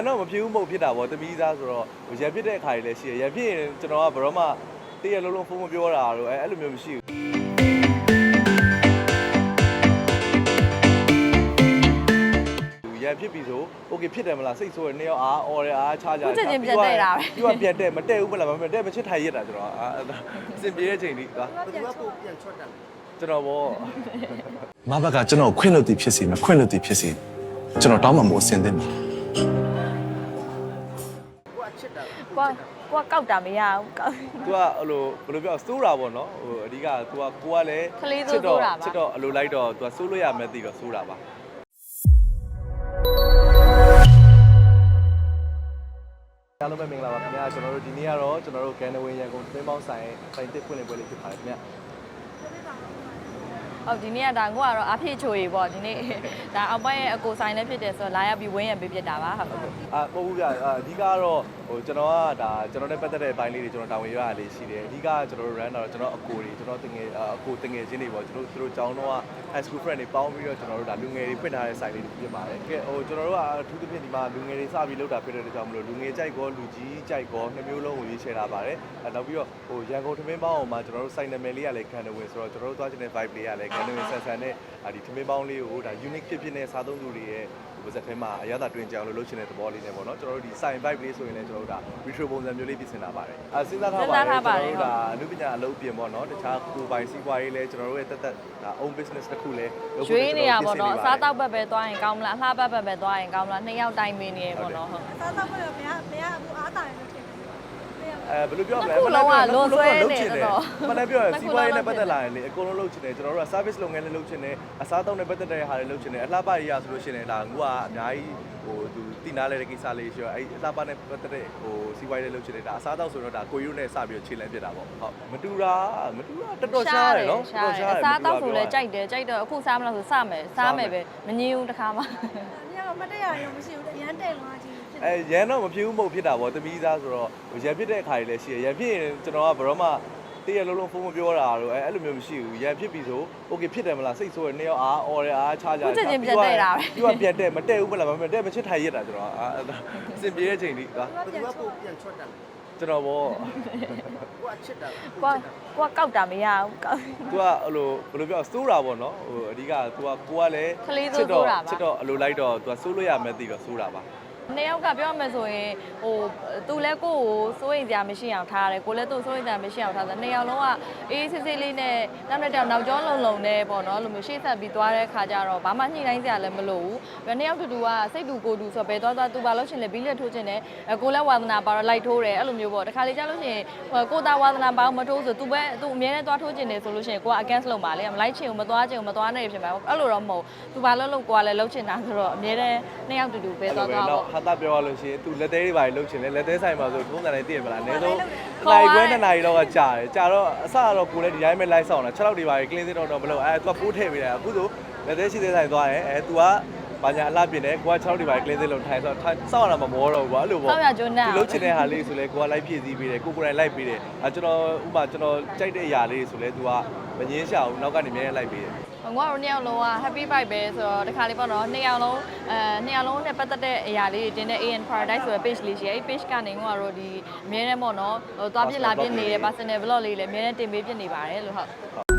န်တော့မဖြစ်ဘူးမဟုတ်ဖြစ်တာပေါ့တမီးသားဆိုတော့ရန်ဖြစ်တဲ့အခါကြီးလည်းရှိရရန်ဖြစ်ရင်ကျွန်တော်ကဘယ်တော့မှတည့်ရလုံးလုံးဖုန်းမပြောတာတော့အဲအဲ့လိုမျိုးမရှိဘူးရန်ဖြစ်ပြီဆိုโอเคဖြစ်တယ်မလားစိတ်ဆိုးရနေရောအားအော်ရအားချကြ ခုချက်ချင်းပြန်တဲ့တာပဲ သူကပြန်တဲ့မတဲ့ဘူးမလားမတဲ့မချစ်ထိုင်ရတာကျွန်တော်အာအစင်ပြေတဲ့ချိန်ဒီကွာ ဘယ်သူကပို့ပြန်ချွတ်တယ် ကျွန်တော်ဗော မဘကကျွန်တော်ခွင့်လို့တည်ဖြစ်စီမခွင့်လို့တည်ဖြစ်စီကျွန်တော်တောင်းမှမအစင်သင့်ဘူး ကိုကချစ်တာကိုကကိုကကောက်တာမရဘူးကောက်သူကအဲ့လိုဘယ်လိုပြောစိုးတာပေါ့နော်ဟိုအဓိကသူကကိုကလည်းကလေးစိုးစိုးတာပါ ချစ်တော့အလိုလိုက်တော့သူကစိုးလို့ရမယ်သိတော့စိုးတာပါအားလုံးပဲမင်္ဂလာပါခင်ဗျာကျွန်တော်တို့ဒီနေ့ကတော့ကျွန်တော်တို့ကန်နဝင်းရန်ကုန်သင်းပေါင်းဆိုင်ဆိုင်တစ်ဖွင့်လင်းပွဲလေးဖြစ်ပါတယ်ခင်ဗျာ ဟုတ်ဒီနေ့ကဒါကိုကတော့အဖြစ်ချိုရီပေါ့ဒီနေ့ဒါအောက်ပိုင်းရဲ့အကိုဆိုင်လည်းဖြစ်တယ်ဆိုတော့လာရပြီးဝင်းရပေးဖြစ်တာပါဟုတ်ဟုတ်အာမဟုတ်ဘူးဗျာအာအဓိကကတော့ဟိုကျွန်တော်ကဒါကျွန်တော်နဲ့ပတ်သက်တဲ့အပိုင်းလေးတွေကျွန်တော်တာဝန်ရရလေးရှိတယ်အဓိကကျွန်တော်တို့ run တော့ကျွန်တော်အကိုတွေကျွန်တော်တငယ်အာအကိုတငယ်ချင်းတွေပေါ့ကျွန်တော်တို့သူတို့ကျောင်းတော့ high school friend တွေပေါင်းပြီးတော့ကျွန်တော်တို့ဒါလူငယ်တွေဖွင့်ထားတဲ့ site လေးတွေဖြစ်ပါတယ်ကဲဟိုကျွန်တော်တို့ကအထူးသဖြင့်ဒီမှာလူငယ်တွေစပြီးလောက်တာဖြစ်တဲ့အတွက်ကြောင့်မလို့လူငယ်ကြိုက်ကောလူကြီးကြိုက်ကောနှစ်မျိုးလုံးကိုရွေးချယ်ထားပါတယ်အဲနောက်ပြီးတော့ဟိုရန်ကုန်ထမင်းပေါင်းအောင်မှာကျွန်တော်တို့ site နာမည်လေးကလည်းခံတယ်ဝင်ဆိုတော့ကျွန်တော်တို့သွားချင်တဲ့ vibe လေးကလည်းခံတယ်ဝင်ဆန်ဆန်နဲ့အာဒီထမင်းပေါင်းလေးကိုဒါ unique ဖြစ်ဖြစ်နဲ့စားသုံးသူတွေရဲ့ဟိုပါဇက်ထဲမှာအရသာတွင်ကြအောင်လို့လုပ်ချင်တဲ့သဘောလေးနဲ့ပေါ့နော်ကျွန်တော်တို့ဒီ sign vibe လေးဆိုရင်လည်းကျွန်တော်တို့ဒါ retro ပုံစံမျိုးလေးပြင်ဆင်လာပါတယ်အဲစဉ်းစားထားပါတယ်ကျွန်တော်တို့ဒါအနုပညာအလုပ်ပြင်ပေါ့နော်တခြားကိုယ်ပိုင်စီးပွားရေးလည်းကျွန်တော်တို့ရဲ့တက်တက်ဒါ own business တစ်ခုလည်းလုပ်ရွေးနေရပေါ့နော်အစားတောက်ဘက်ပဲသွားရင်ကောင်းမလားအလှဘက်ဘက်ပဲသွားရင်ကောင်းမလားနှစ်ယောက်တိုင်ပင်နေရပေါ့နော်ဟုတ်စားတော့ဘယ်ဘယ်ကဘယ်ကအားတာလဲထင်တယ် အဲဘယ်လိုပြောမလဲတစ်ခုလုံးကလွန်ဆွဲနေတော့မနေ့ပြောရတစ်ခုစီးလုံးပွားရေးနဲ့လုပ်ပတ်သက်လာရင်လေအကုန်လုံးလုပ်ချင်တယ်ကျွန်တော်တို့က service လုပ်ငန်းလည်းလုပ်ချင်တယ်အစားအသောက်နဲ့ပတ်သက်တဲ့ဟာတွေလုပ်ချင်တယ်အလှပရေးရဆိုလို့ရှိရင်ဒါငူကအများကြီးဟိုသူတည်နာလဲတဲ့ကိစ္စလေးရှိတော့အဲ့အလှပနဲ့ပတ်သက်တဲ့ဟိုစီးပွားရေးလည်းလုပ်ချင်တယ်ဒါအစားအသောက်ဆိုတော့ဒါကိုယူနဲ့စပြီးတော့ခြေလမ်းပြစ်တာပေါ့ဟုတ်မတူတာမတူတာတော်တော်ရှားတယ်နော်ရှားတယ်အစားတောက်ဆိုလဲကြိုက်တယ်ကြိုက်တော့အခုစားမလားဆိုစမယ်စားမယ်ပဲမငြင်းဘူးတစ်ခါမှ။ ညကမတက်ရရင်မရှိဘူး။ရမ်းတဲ့လွားကြီးဖြစ်တယ် အဲရန်တော့မဖြစ်ဘူးမဟုတ်ဖြစ်တာပေါ့တမီးသားဆိုတော့ရန်ဖြစ်တဲ့အခါကြီးလည်းရှိရရန်ဖြစ်ရင်ကျွန်တော်ကဘယ်တော့မှတည့်ရလုံးလုံးဖုန်းမပြောတာတော့အဲအဲ့လိုမျိုးမရှိဘူးရန်ဖြစ်ပြီဆိုโอเคဖြစ်တယ်မလားစိတ်ဆိုးရနေရောအားအော်ရအားချကြ ခုချက်ချင်းပြန်တဲ့တာပဲ သူကပြန်တဲ့မတဲ့ဘူးမလားမတဲ့မချစ်ထိုင်ရတာကျွန်တော်အာအစင်ပြေတဲ့ချိန်ဒီကွာ ဘယ်သူကပို့ပြန်ချွတ်တယ် ကျွန်တော်ဗော ကိုက ချစ်တာကိုကကိုကကောက်တာမရဘူးကောက်သူကအဲ့လိုဘယ်လိုပြောစိုးတာပေါ့နော်ဟိုအဓိကသူကကိုကလည်းကလေးစိုးစိုးတာပါ ချစ်တော့အလိုလိုက်တော့သူကစိုးလို့ရမယ်သိတော့စိုးတာပါ နှစ်ယောက်ကပြောမှဆိုရင်ဟိုသူလည်းကိုယ့်ကိုစိုးရင်ကြမရှိအောင်ထားတယ်ကိုလည်းသူ့စိုးရင်ကြမရှိအောင်ထားတယ်နှစ်ယောက်လုံးကအေးစစ်စစ်လေးနဲ့နောက်တစ်ယောက်နောက်ကျောလုံလုံနဲ့ပေါ့နော်လိုမျိုးရှေ့ဆက်ပြီးသွားတဲ့ခါကျတော့ဘာမှညှိနှိုင်းစရာလည်းမလိုဘူးပြီးနှစ်ယောက်တူတူကစိတ်တူကိုယ်တူဆိုတော့ဘယ်သွားသွားသူဘာလို့ရှင်လဲဘီးလက်ထိုးခြင်းနဲ့ကိုလည်းဝါသနာပါတော့လိုက်ထိုးတယ်အဲ့လိုမျိုးပေါ့တခါလေကြာလို့ရှိရင်ကိုသားဝါသနာပါမထိုးဆိုသူပဲသူအမြဲတမ်းသွားထိုးခြင်းတယ်ဆိုလို့ရှိရင်ကိုက against လုပ်ပါလေမလိုက်ချင်ဘူးမသွားချင်ဘူးမသွားနိုင်ဖြစ်မှာအဲ့လိုတော့မဟုတ်သူဘာလို့လို့ကိုကလည်းလှုပ်ချင်တာဆိုတော့အမြဲတမ်းနှစ်ယောက်တူတူပဲသွားသွားပေါ့ဟာတာပြောရလို့ရှိရင်သူလက်သေးတွေပါလှုပ်ချင်တယ်လက်သေးဆိုင်မှာဆိုထုံးစံတိုင်းသိရမလားအနည်းဆုံးခေါ်နိုင်သွားခွဲတယ်နှစ်နာရီတော့ကကြာတယ်ကြာတော့အစကတော့ကိုလည်းဒီတိုင်းပဲလိုက်ဆောင်တာ6လောက်တွေပါကလင်းစစ်တော့တော့မလို့အဲသူကပိုးထည့်ပေးတယ်အခုဆိုလက်သေးရှိသေးဆိုင်သွားရင်အဲသူကဘာညာအလှပြင်တယ်ကိုက6လောက်တွေပါကလင်းစစ်လုံးထိုင်ဆောက်ထိုင်စောက်ရတာမမောတော့ဘူးကွာအဲ့လိုပေါ့စောက်ရကျွန်းနဲ့သူလှုပ်ချင်တဲ့ဟာလေးဆိုလဲကိုကလိုက်ပြည့်စည်းပေးတယ်ကိုကိုယ်တိုင်လိုက်ပေးတယ်အဲကျွန်တော်ဥပမာကျွန်တော်ကြိုက်တဲ့အရာလေးဆိုလဲသူကမငင်းရှာဘူးနောက်ကနေအများကြီးလိုက်ပေးတယ် ငွားတို့နှစ်ယောက်လုံးက happy vibe ပဲဆိုတော့ဒီခါလေးပေါ့နော်နှစ်ယောက်လုံးအဲနှစ်ယောက်လုံးနဲ့ပတ်သက်တဲ့အရာလေးတွေတင်တဲ့ AN Paradise ဆိုတဲ့ page လေးရှိတယ်အဲ့ page ကနေငွားတို့ဒီအမြဲတမ်းပေါ့နော်ဟိုသွားပြစ်လာပြစ်နေတဲ့ personal vlog လေးလည်းအမြဲတမ်းတင်ပေးပြနေပါတယ်လို့ဟုတ်